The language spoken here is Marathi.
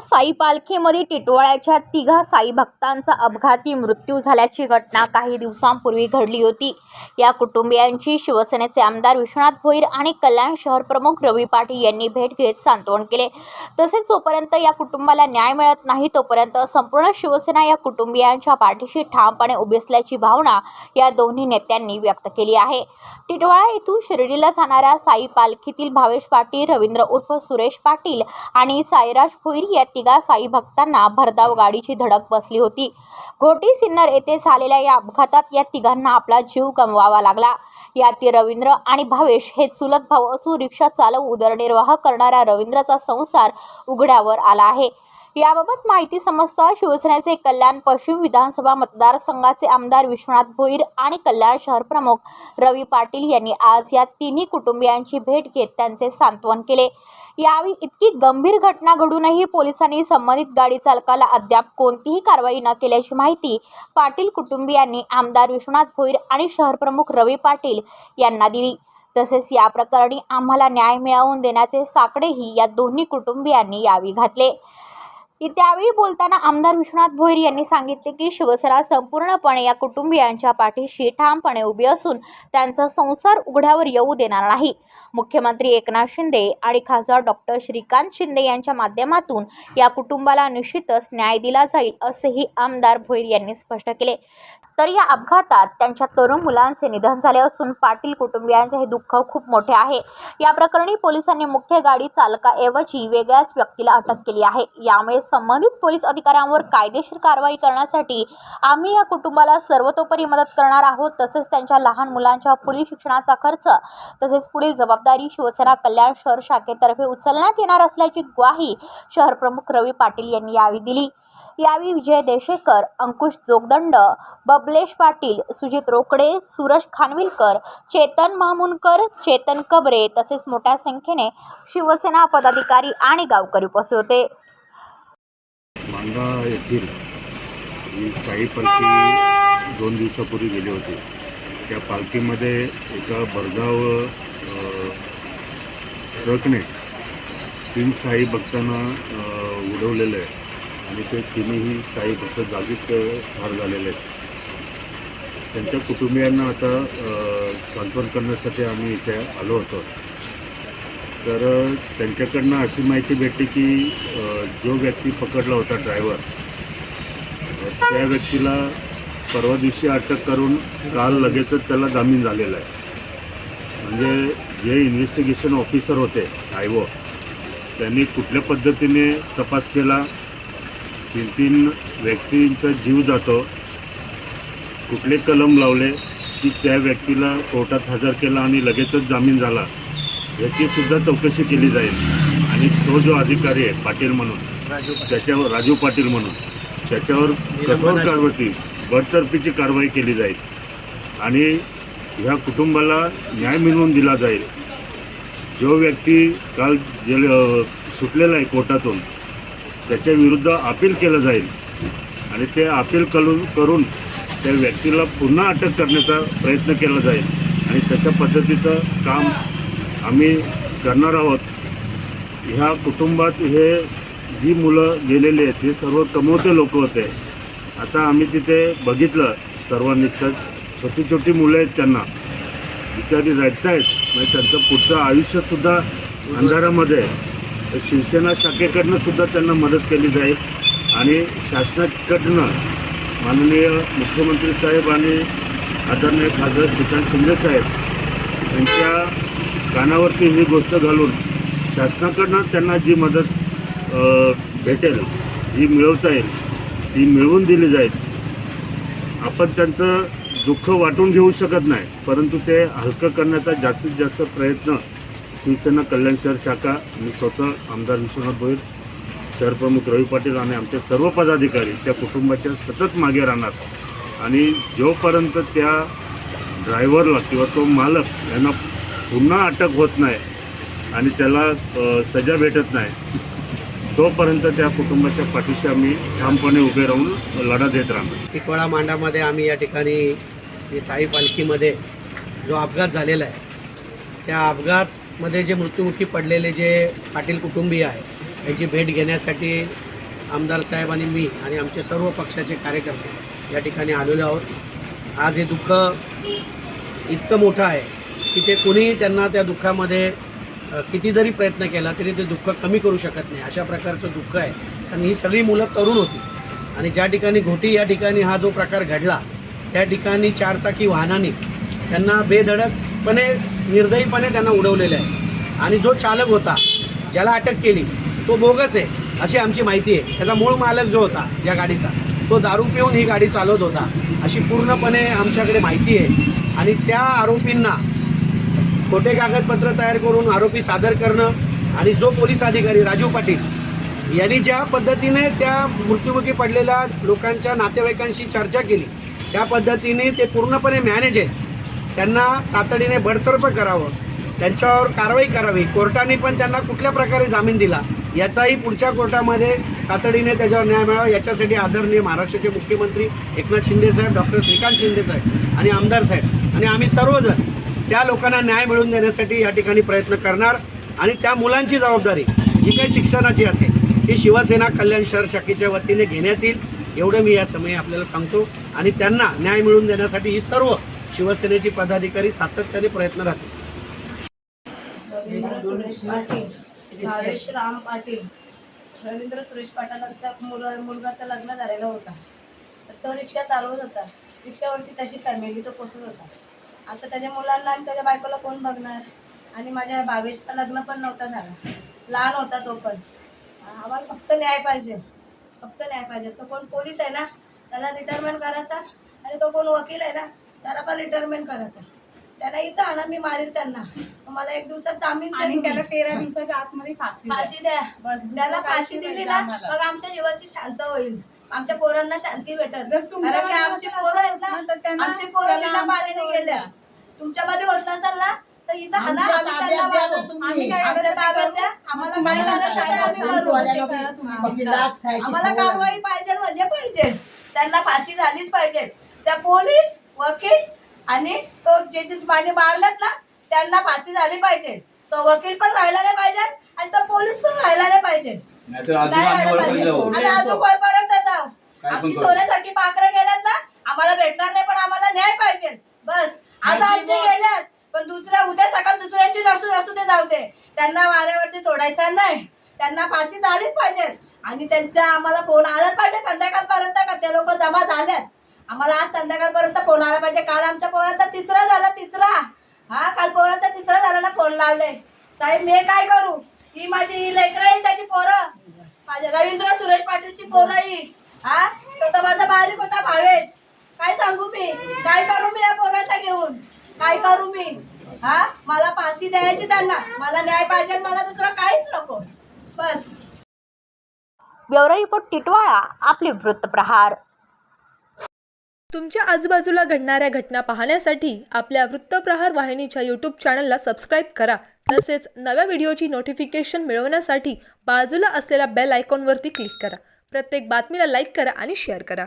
साई पालखीमध्ये टिटवाळ्याच्या तिघा साई भक्तांचा अपघाती मृत्यू झाल्याची घटना काही दिवसांपूर्वी घडली होती. या कुटुंबियांची शिवसेनेचे आमदार विश्वनाथ भोईर आणि कल्याण शहर प्रमुख रवी पाटील यांनी भेट घेत सांत्वन केले. तसेच जोपर्यंत या कुटुंबाला न्याय मिळत नाही तोपर्यंत संपूर्ण शिवसेना या कुटुंबियांच्या पाठीशी ठामपणे उभी असल्याची भावना या दोन्ही नेत्यांनी व्यक्त केली आहे. टिटवाळा येथून शिर्डीला जाणाऱ्या साई पालखीतील भावेश पाटील रवींद्र उर्फ सुरेश पाटील आणि साईराज भोईर या तिघा साई भक्तांना भरधाव गाडीची धडक बसली होती. घोटी सिन्नर येथे झालेल्या या अपघातात या तिघांना आपला जीव गमवावा लागला. यातील रवींद्र आणि भावेश हे चुलत भाऊ असून रिक्षा चालवून उदरनिर्वाह करणाऱ्या रवींद्रचा संसार उघड्यावर आला आहे. याबाबत माहिती समजता शिवसेनेचे कल्याण पश्चिम विधानसभा मतदारसंघाचे आमदार विश्वनाथ भोईर आणि कल्याण शहर प्रमुख रवी पाटील यांनी आज या तिन्ही कुटुंबियांची भेट घेत त्यांचे सांत्वन केले. यावेळी इतकी गंभीर घटना घडूनही पोलिसांनी संबंधित गाडी चालकाला अद्याप कोणतीही कारवाई न केल्याची माहिती पाटील कुटुंबियांनी आमदार विश्वनाथ भोईर आणि शहरप्रमुख रवी पाटील यांना दिली. तसेच या प्रकरणी आम्हाला न्याय मिळवून देण्याचे साकडेही या दोन्ही कुटुंबियांनी यावेळी घातले. त्यावेळी बोलताना आमदार विश्वनाथ भोईर यांनी सांगितले की शिवसेना संपूर्णपणे या कुटुंबियांच्या पाठीशी ठामपणे उभी असून त्यांचा संसार उघड्यावर येऊ देणार नाही. मुख्यमंत्री एकनाथ शिंदे आणि खासदार डॉक्टर श्रीकांत शिंदे यांच्या माध्यमातून या कुटुंबाला निश्चितच न्याय दिला जाईल असेही आमदार भोईर यांनी स्पष्ट केले. तर या अपघातात त्यांच्या तरुण मुलांचे निधन झाले असून पाटील कुटुंबियांचे हे दुःख खूप मोठे आहे. या प्रकरणी पोलिसांनी मुख्य गाडी चालकाऐवजी वेगळ्याच व्यक्तीला अटक केली आहे. यामुळे संबंधित पोलीस अधिकाऱ्यांवर कायदेशीर कारवाई करण्यासाठी आम्ही या कुटुंबाला सर्वतोपरी मदत करणार आहोत. तसेच त्यांच्या लहान मुलांच्या पुढील शिक्षणाचा खर्च तसेच पुढील जबाबदारी शिवसेना कल्याण शहर शाखेतर्फे उचलण्यात येणार असल्याची ग्वाही शहर प्रमुख रवी पाटील यांनी यावेळी दिली. यावेळी विजय देशेकर अंकुश जोगदंड बबलेश पाटील सुजित रोकडे सुरज खानविलकर चेतन मामुनकर चेतन कबरे तसेच मोठ्या संख्येने शिवसेना पदाधिकारी आणि गावकरी उपस्थित होते. मांगा येथील ही साई पालखी दोन दिवसापूर्वी गेली होती. त्या पालखीमध्ये एका भरधाव ट्रकने तीन साई भक्तांना उडवलेलं आहे. आणि ते तिन्ही साई भक्त जागीच ठार झालेले आहेत. त्यांच्या कुटुंबियांना आता सांत्वन करण्यासाठी आम्ही इथे आलो होतो. तर त्यांच्याकडनं अशी माहिती भेटली की आ, जो व्यक्ती पकडला होता ड्रायव्हर त्या व्यक्तीला परवा दिवशी अटक करून काल लगेचच त्याला जामीन झालेला आहे. म्हणजे जे इन्व्हेस्टिगेशन ऑफिसर होते आयवो त्यांनी कुठल्या पद्धतीने तपास केला? तीन तीन व्यक्तींचा जीव जातो. कुठले कलम लावले की त्या व्यक्तीला कोर्टात हजर केला आणि लगेचच जामीन झाला? याची सुद्धा चौकशी केली जाईल. आणि तो जो अधिकारी आहे पाटील म्हणून त्याच्यावर राजू पाटील म्हणून त्याच्यावर कठोर कारवाई बडतर्फीची कारवाई केली जाईल. आणि ह्या कुटुंबाला न्याय मिळवून दिला जाईल. जो व्यक्ती काल जेल सुटलेला आहे कोर्टातून त्याच्या विरुद्ध अपील केलं जाईल. आणि ते अपील करून करून त्या व्यक्तीला पुन्हा अटक करण्याचा प्रयत्न केला जाईल. आणि तशा पद्धतीचं काम आम्ही करणार आहोत. ह्या कुटुंबात हे जी मुलं गेलेली आहेत ती सर्व कमवते लोक होते. आता आम्ही तिथे बघितलं सर्वांनीच छोटी छोटी मुलं आहेत त्यांना. बिचारी रडत आहेत म्हणजे त्यांचं पुढचं आयुष्यसुद्धा अंधारामध्ये आहे. तर शिवसेना शाखेकडनं सुद्धा त्यांना मदत केली जाईल. आणि शासनाकडनं माननीय मुख्यमंत्री साहेब आणि आदरणीय खासदार श्रीकांत शिंदे साहेब यांच्या कानावरती ही गोष्ट घालून शासनाकडनं त्यांना जी मदत भेटेल जी मिळवता येईल ती मिळवून दिली जाईल. आपण त्यांचं दुःख वाटून घेऊ शकत नाही परंतु ते हलकं करण्याचा जास्तीत जास्त प्रयत्न शिवसेना कल्याण शहर शाखा मी स्वतः आमदार विश्वनाथ भोईर शहरप्रमुख रवी पाटील आणि आमचे सर्व पदाधिकारी त्या कुटुंबाच्या सतत मागे राहणार. आणि जोपर्यंत त्या ड्रायव्हरला किंवा तो मालक यांना पुन्हा अटक होत नाही आणि त्याला सजा भेटत नाही. तोपर्यंत त्या कुटुंबाच्या पाठीशी आम्ही ठामपणे उभे राहून लढा देत राहणार. टिकवाळा मांडामध्ये आम्ही या ठिकाणी ही साई पालखीमध्ये जो अपघात झालेला आहे त्या अपघातमध्ये जे मृत्युमुखी पडलेले जे पाटील कुटुंबीय आहे त्यांची भेट घेण्यासाठी आमदार साहेब आणि मी आणि आमचे सर्व पक्षाचे कार्यकर्ते या ठिकाणी आलेलो आहोत. आज हे दुःख इतकं मोठं आहे की ते कुणीही त्यांना त्या दुःखामध्ये किती जरी प्रयत्न केला तरी ते दुःख कमी करू शकत नाही. अशा प्रकारचं दुःख आहे. आणि ही सगळी मुलं तरुण होती. आणि ज्या ठिकाणी घोटी या ठिकाणी हा जो प्रकार घडला त्या ठिकाणी चारचाकी वाहनाने त्यांना बेधडकपणे निर्दयीपणे त्यांना उडवलेलं आहे. आणि जो चालक होता ज्याला अटक केली तो बोगस आहे अशी आमची माहिती आहे. त्याचा मूळ मालक जो होता या गाडीचा तो दारू पिऊन ही गाडी चालवत होता. अशी पूर्णपणे आमच्याकडे माहिती आहे. आणि त्या आरोपींना खोटे कागदपत्र तयार करून आरोपी सादर करणं आणि जो पोलीस अधिकारी राजू पाटील यांनी ज्या पद्धतीने त्या मृत्युमुखी पडलेल्या लोकांच्या नातेवाईकांशी चर्चा केली त्या पद्धतीने ते पूर्णपणे मॅनेज आहेत. त्यांना तातडीने बडतर्फ करावं त्यांच्यावर कारवाई करावी कोर्टाने पण त्यांना कुठल्या प्रकारे जामीन दिला याचाही पुढच्या कोर्टामध्ये तातडीने त्याच्यावर न्याय मिळावा याच्यासाठी आदरणीय महाराष्ट्राचे मुख्यमंत्री एकनाथ शिंदे साहेब डॉक्टर श्रीकांत शिंदे साहेब आणि आमदार साहेब आणि आम्ही सर्वजण त्या लोकांना न्याय मिळवून देण्यासाठी या ठिकाणी प्रयत्न करणार आणि त्या मुलांची जबाबदारी जी काही शिक्षणाची असेल ती शिवसेना कल्याण शहर शाखेच्या वतीने घेण्यात येईल एवढं मी या समयी आपल्याला सांगतो. आणि त्यांना न्याय मिळवून देण्यासाठी ही सर्व शिवसेनेची पदाधिकारी सातत्याने प्रयत्न राहतील. सुरेश भावेश राम पाटील रवींद्र सुरेश पाटलांचा मुला मुलगाचं लग्न झालेलं होता. तो रिक्षा चालवत होता. रिक्षावरती त्याची फॅमिली तो पोसत होता. आता त्याच्या मुलांना आणि त्याच्या बायकोला कोण बघणार? आणि माझ्या भावेशचं लग्न पण नव्हता झाला. लहान होता तो पण. आम्हाला फक्त न्याय पाहिजे. फक्त न्याय पाहिजे. तो कोण पोलीस आहे ना त्याला रिटायरमेंट करायचा आणि तो कोण वकील आहे ना त्याला पण रिटायरमेंट करायचा. त्याला इथं आणा मी मारील त्यांना. मला एक दिवसात जामीन द्या आणि तुम्ही. त्याला तेरा दिवसाच्या आतमध्ये फाशी द्या. फाशी द्या. बस, त्याला फाशी दिली नाही ना आम्हाला. मग आमच्या जीवाची शांत होईल. आमच्या पोरांना शांती भेटल. जर तुमच्या कारण की मनात आमची पोरं आहेत ना तर त्यांना- आमची पोरं त्याला बिना आमच्या गेल्या. तुमच्यामध्ये होत नसेल ना तर इथं आमच्या आम्ही ताब्यात त्यांना द्या ना मारू. तुम्ही. आम्ही काय आमच्या ताब्यात द्या. आम्हाला काय करायचं ते आम्ही करू लाच खायची आम्हाला सवय. कारवाई पाहिजे म्हणजे पाहिजे त्यांना फाशी झालीच पाहिजे त्या पोलीस वकील आणि तो जे जे माझे मारलेत ना त्यांना फाशी झाली पाहिजे तो वकील पण राहिला नाही पाहिजे आणि तो पोलीस पण राहिला नाही पाहिजे नाहीतर अजून नाही आम्ही राहिला वरपर्यंत जाऊ पाहिजे. आणि अजून वरपर्यंत जाऊ काय पण आमची करू. सोन्यासारखी पाखरं गेल्यात ना आम्हाला भेटणार नाही पण आम्हाला न्याय पाहिजे बस आज आमचे गेल्यात पण दुसऱ्या उद्या सकाळ दुसऱ्याची असू असू ते जाऊ दे. त्यांना वाऱ्यावरती सोडायचं नाही. त्यांना फाशी झालीच पाहिजे. आणि त्यांचा आम्हाला फोन आलाच पाहिजे संध्याकाळपर्यंत का? ते लोक जमा झाल्यात. आम्हाला आज संध्याकाळपर्यंत फोन आला पाहिजे. काल आमच्या पोराचा तिसरा झाला तिसरा. हा काल पोराचा तिसरा झाला ना फोन लावले साहेब मी काय करू? ही माझी लेकरं येईल त्याची पोरं. माझ्या रवींद्र सुरेश पाटीलची पोरं येईल हा तो माझा बारीक होता भावेश. काय सांगू मी? काय करू मी या पोरांना घेऊन? काय करू मी? हा? मला फाशी द्यायची त्यांना. मला न्याय पाहिजे मला दुसरं काहीच नको. बस. ब्युरो रिपोर्ट टिटवाळा आपले वृत्तप्रहार तुमच्या आजूबाजूला घडणाऱ्या घटना पाहण्यासाठी आपल्या वृत्तप्रहार वाहिनीच्या यूट्यूब चॅनलला सबस्क्राईब करा. तसेच नव्या व्हिडिओची नोटिफिकेशन मिळवण्यासाठी बाजूला असलेल्या बेल आयकॉनवरती क्लिक करा. प्रत्येक बातमीला लाईक करा आणि शेअर करा.